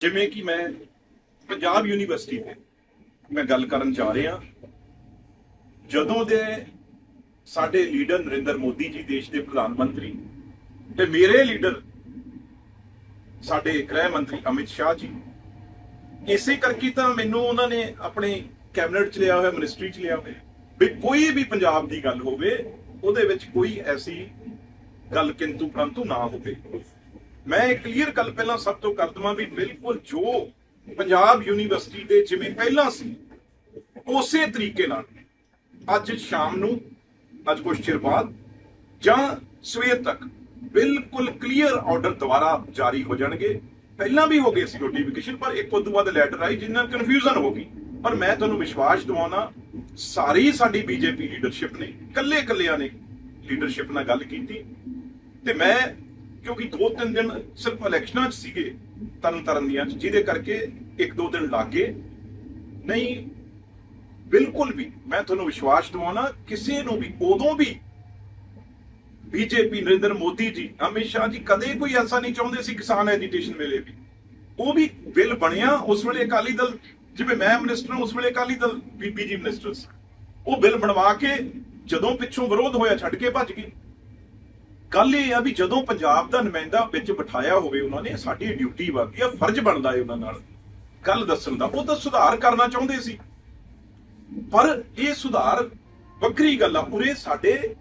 ਜਿਵੇਂ ਕਿ ਮੈਂ ਪੰਜਾਬ ਯੂਨੀਵਰਸਿਟੀ ਤੇ ਮੈਂ ਗੱਲ ਕਰਨ ਜਾ ਰਿਹਾ, ਜਦੋਂ ਦੇ ਸਾਡੇ ਲੀਡਰ ਨਰਿੰਦਰ ਮੋਦੀ ਜੀ ਦੇਸ਼ ਦੇ ਪ੍ਰਧਾਨ ਮੰਤਰੀ ਤੇ ਮੇਰੇ ਲੀਡਰ ਸਾਡੇ ਗ੍ਰਹਿ ਮੰਤਰੀ ਅਮਿਤ ਸ਼ਾਹ ਜੀ, ਇਸੇ ਕਰਕੇ ਤਾਂ ਮੈਨੂੰ ਉਹਨਾਂ ਨੇ ਆਪਣੇ ਕੈਬਨਿਟ ਚ ਲਿਆ ਹੋਇਆ, ਮਿਨਿਸਟਰੀ ਚ ਲਿਆ ਹੋਇਆ, ਵੀ ਕੋਈ ਵੀ ਪੰਜਾਬ ਦੀ ਗੱਲ ਹੋਵੇ, ਉਹਦੇ ਵਿੱਚ ਕੋਈ ਐਸੀ ਗੱਲ ਕਿੰਤੂ ਪਰੰਤੂ ਨਾ ਹੋਵੇ। ਮੈਂ ਇਹ ਕਲੀਅਰ ਗੱਲ ਪਹਿਲਾਂ ਸਭ ਤੋਂ ਕਰ ਦਵਾਂ ਵੀ ਬਿਲਕੁਲ ਜੋ ਪੰਜਾਬ ਯੂਨੀਵਰਸਿਟੀ ਦੇ ਜਿਵੇਂ ਪਹਿਲਾਂ ਸੀ, ਉਸੇ ਤਰੀਕੇ ਨਾਲ ਅੱਜ ਸ਼ਾਮ ਨੂੰ, ਅੱਜ ਕੁਝ ਚਿਰ ਬਾਅਦ ਜਾਂ ਸਵੇਰ ਤੱਕ ਬਿਲਕੁਲ ਕਲੀਅਰ ਆਰਡਰ ਦੁਬਾਰਾ ਜਾਰੀ ਹੋ ਜਾਣਗੇ। ਪਹਿਲਾਂ ਵੀ ਹੋ ਗਏ ਸੀ ਨੋਟੀਫਿਕੇਸ਼ਨ ਪਰ ਇੱਕ ਉਦੋਂ ਬਾਅਦ ਲੈਟਰ ਆਈ ਜਿੰਨਾਂ ਕਨਫਿਊਜ਼ਨ ਹੋ ਗਈ। ਪਰ ਮੈਂ ਤੁਹਾਨੂੰ ਵਿਸ਼ਵਾਸ ਦਿਵਾਉਣਾ, ਸਾਰੀ ਸਾਡੀ ਬੀਜੇਪੀ ਲੀਡਰਸ਼ਿਪ ਨੇ ਕੱਲੇ ਕੱਲਿਆਂ ਨੇ ਲੀਡਰਸ਼ਿਪ ਨਾਲ ਗੱਲ ਕੀਤੀ। ਤੇ ਮੈਂ ਕਿਉਂਕਿ ਦੋ ਤਿੰਨ ਦਿਨ ਸਿਰਫ ਇਲੈਕਸ਼ਨਾਂ 'ਚ ਸੀਗੇ ਤਰਨ ਤਰਨ ਦੀਆਂ, ਜਿਹਦੇ ਕਰਕੇ ਇੱਕ ਦੋ ਦਿਨ ਲੱਗ ਗਏ। ਨਹੀਂ, ਬਿਲਕੁਲ ਵੀ, ਮੈਂ ਤੁਹਾਨੂੰ ਵਿਸ਼ਵਾਸ ਦਿਵਾਉਣਾ, ਕਿਸੇ ਨੂੰ ਵੀ, ਉਦੋਂ ਵੀ ਬੀਜੇਪੀ ਨਰਿੰਦਰ ਮੋਦੀ ਜੀ, ਅਮਿਤ ਸ਼ਾਹ ਜੀ ਕਦੇ ਕੋਈ ਐਸਾ ਨਹੀਂ ਚਾਹੁੰਦੇ ਸੀ ਕਿਸਾਨ ਐਜੀਟੇਸ਼ਨ ਵੇਲੇ ਵੀ। ਉਹ ਵੀ ਬਿੱਲ ਬਣਿਆ ਉਸ ਵੇਲੇ ਅਕਾਲੀ ਦਲ, ਜਿਵੇਂ ਮੈਂ ਮਿਨਿਸਟਰ ਹਾਂ, ਉਸ ਵੇਲੇ ਅਕਾਲੀ ਦਲ, ਬੀਬੀ ਜੀ ਮਿਨਿਸਟਰ ਸੀ। ਉਹ ਬਿੱਲ ਬਣਵਾ ਕੇ ਜਦੋਂ ਪਿੱਛੋਂ ਵਿਰੋਧ ਹੋਇਆ, ਛੱਡ ਕੇ ਭੱਜ ਗਏ। ਗੱਲ ਇਹ ਆ ਵੀ ਜਦੋਂ ਪੰਜਾਬ ਦਾ ਨੁਮਾਇੰਦਾ ਵਿੱਚ ਬਿਠਾਇਆ ਹੋਵੇ ਉਹਨਾਂ ਨੇ, ਸਾਡੀ ਡਿਊਟੀ ਬਣਦੀ ਆ, ਫਰਜ਼ ਬਣਦਾ ਹੈ ਉਹਨਾਂ ਨਾਲ ਗੱਲ ਦੱਸਣ ਦਾ। ਉਹ ਤਾਂ ਸੁਧਾਰ ਕਰਨਾ ਚਾਹੁੰਦੇ ਸੀ। ਪਰ ਇਹ ਸੁਧਾਰ ਵੱਖਰੀ ਗੱਲ ਆ। ਉਰੇ ਸਾਡੇ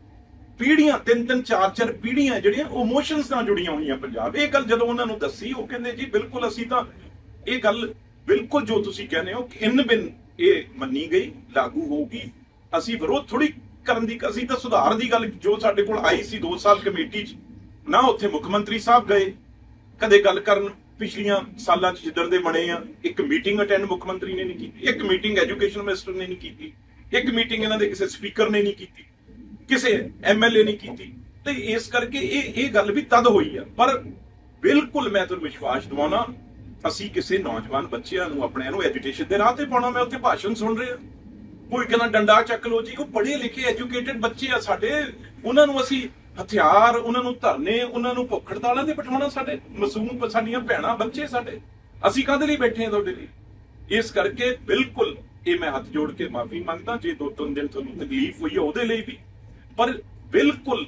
ਪੀੜੀਆਂ ਤਿੰਨ ਤਿੰਨ, ਚਾਰ ਚਾਰ ਪੀੜੀਆਂ ਜਿਹੜੀਆਂ ਇਮੋਸ਼ਨਸ ਨਾਲ ਜੁੜੀਆਂ ਹੋਈਆਂ ਪੰਜਾਬ। ਇਹ ਗੱਲ ਜਦੋਂ ਉਹਨਾਂ ਨੂੰ ਦੱਸੀ, ਉਹ ਕਹਿੰਦੇ, ਜੀ, ਬਿਲਕੁਲ ਅਸੀਂ ਤਾਂ ਇਹ ਗੱਲ ਬਿਲਕੁਲ ਜੋ ਤੁਸੀਂ ਕਹਿੰਦੇ ਹੋ, ਕਿ ਇਨ ਬਿਨ ਇਹ ਮੰਨੀ ਗਈ, ਲਾਗੂ ਹੋਊਗੀ। ਅਸੀਂ ਵਿਰੋਧ ਥੋੜੀ ਕਰਨ ਦੀ ਅਸੀਂ ਤਾਂ ਸੁਧਾਰ ਦੀ ਗੱਲ ਜੋ ਸਾਡੇ ਕੋਲ ਆਈ ਸੀ 2 ਸਾਲ ਕਮੇਟੀ 'ਚ, ਨਾ ਉੱਥੇ ਮੁੱਖ ਮੰਤਰੀ ਸਾਹਿਬ ਗਏ। ਕਦੇ ਗੱਲ ਕਰਨ ਪਿਛਲੀਆਂ ਸਾਲਾਂ 'ਚ ਜਿੱਦਣ ਦੇ ਬਣੇ ਆ, ਇੱਕ ਮੀਟਿੰਗ ਅਟੈਂਡ ਮੁੱਖ ਮੰਤਰੀ ਨੇ ਨਹੀਂ ਕੀਤੀ, ਇੱਕ ਮੀਟਿੰਗ ਐਜੂਕੇਸ਼ਨ ਮਿਨਿਸਟਰ ਨੇ ਨਹੀਂ ਕੀਤੀ, ਇੱਕ ਮੀਟਿੰਗ ਇਹਨਾਂ ਦੇ ਕਿਸੇ ਸਪੀਕਰ ਨੇ ਨਹੀਂ ਕੀਤੀ, ਕਿਸੇ ਐਮਐਲਏ ਨਹੀਂ ਕੀਤੀ। ਤੇ ਇਸ ਕਰਕੇ ਇਹ ਇਹ ਗੱਲ ਵੀ ਤਦ ਹੋਈ ਆ। ਪਰ ਬਿਲਕੁਲ ਮੈਂ ਤੁਹਾਨੂੰ ਵਿਸ਼ਵਾਸ ਦਿਵਾਉਣਾ, ਅਸੀਂ ਕਿਸੇ ਨੌਜਵਾਨ ਬੱਚਿਆਂ ਨੂੰ, ਆਪਣੇ ਨੂੰ ਐਜੂਕੇਸ਼ਨ ਦੇ ਰਾਹ ਤੇ ਪਾਉਣਾ, ਮੈਂ ਉੱਥੇ ਭਾਸ਼ਣ ਸੁਣ ਰਿਹਾ। ਕੋਈ ਕਹਿੰਦਾ ਡੰਡਾ ਚੱਕ ਲਓ ਜੀ, ਉਹ ਪੜ੍ਹੇ ਲਿਖੇ ਐਜੂਕੇਟਿਡ ਬੱਚੇ ਆ ਸਾਡੇ। ਉਹਨਾਂ ਨੂੰ ਅਸੀਂ ਹਥਿਆਰ, ਉਹਨਾਂ ਨੂੰ ਧਰਨੇ, ਉਹਨਾਂ ਨੂੰ ਭੁੱਖ ਹੜਤਾਲਾਂ ਤੇ ਬਿਠਾਉਣਾ ਸਾਡੇ, ਮਾਸੂਮ ਸਾਡੀਆਂ ਭੈਣਾਂ, ਬੱਚੇ ਸਾਡੇ। ਅਸੀਂ ਕਾਹਦੇ ਲਈ ਬੈਠੇ ਆ ਤੁਹਾਡੇ ਲਈ? ਇਸ ਕਰਕੇ ਬਿਲਕੁਲ ਇਹ ਮੈਂ ਹੱਥ ਜੋੜ ਕੇ ਮਾਫੀ ਮੰਗਦਾ, ਜੇ ਦੋ ਤਿੰਨ ਦਿਨ ਤੁਹਾਨੂੰ ਤਕਲੀਫ ਹੋਈ ਹੈ ਉਹਦੇ ਲਈ ਵੀ। ਪਰ ਬਿਲਕੁਲ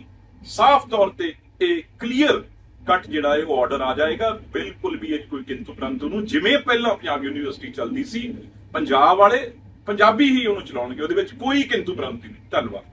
ਸਾਫ਼ ਤੌਰ ਤੇ ਇਹ ਕਲੀਅਰ ਕੱਟ ਜਿਹੜਾ ਹੈ, ਉਹ ਆਰਡਰ ਆ ਜਾਏਗਾ। ਬਿਲਕੁਲ ਵੀ ਇਹ ਕੋਈ ਕਿੰਤੂ ਪ੍ਰੰਤੂ ਨੂੰ ਜਿਵੇਂ ਪਹਿਲਾਂ ਪੰਜਾਬ ਯੂਨੀਵਰਸਿਟੀ ਚੱਲਦੀ ਸੀ, ਪੰਜਾਬ ਵਾਲੇ ਪੰਜਾਬੀ ਹੀ ਉਹਨੂੰ ਚਲਾਉਣਗੇ ਉਹਦੇ ਵਿੱਚ ਕੋਈ ਕਿੰਤੂ ਪ੍ਰੰਤੂ ਨਹੀਂ। ਧੰਨਵਾਦ।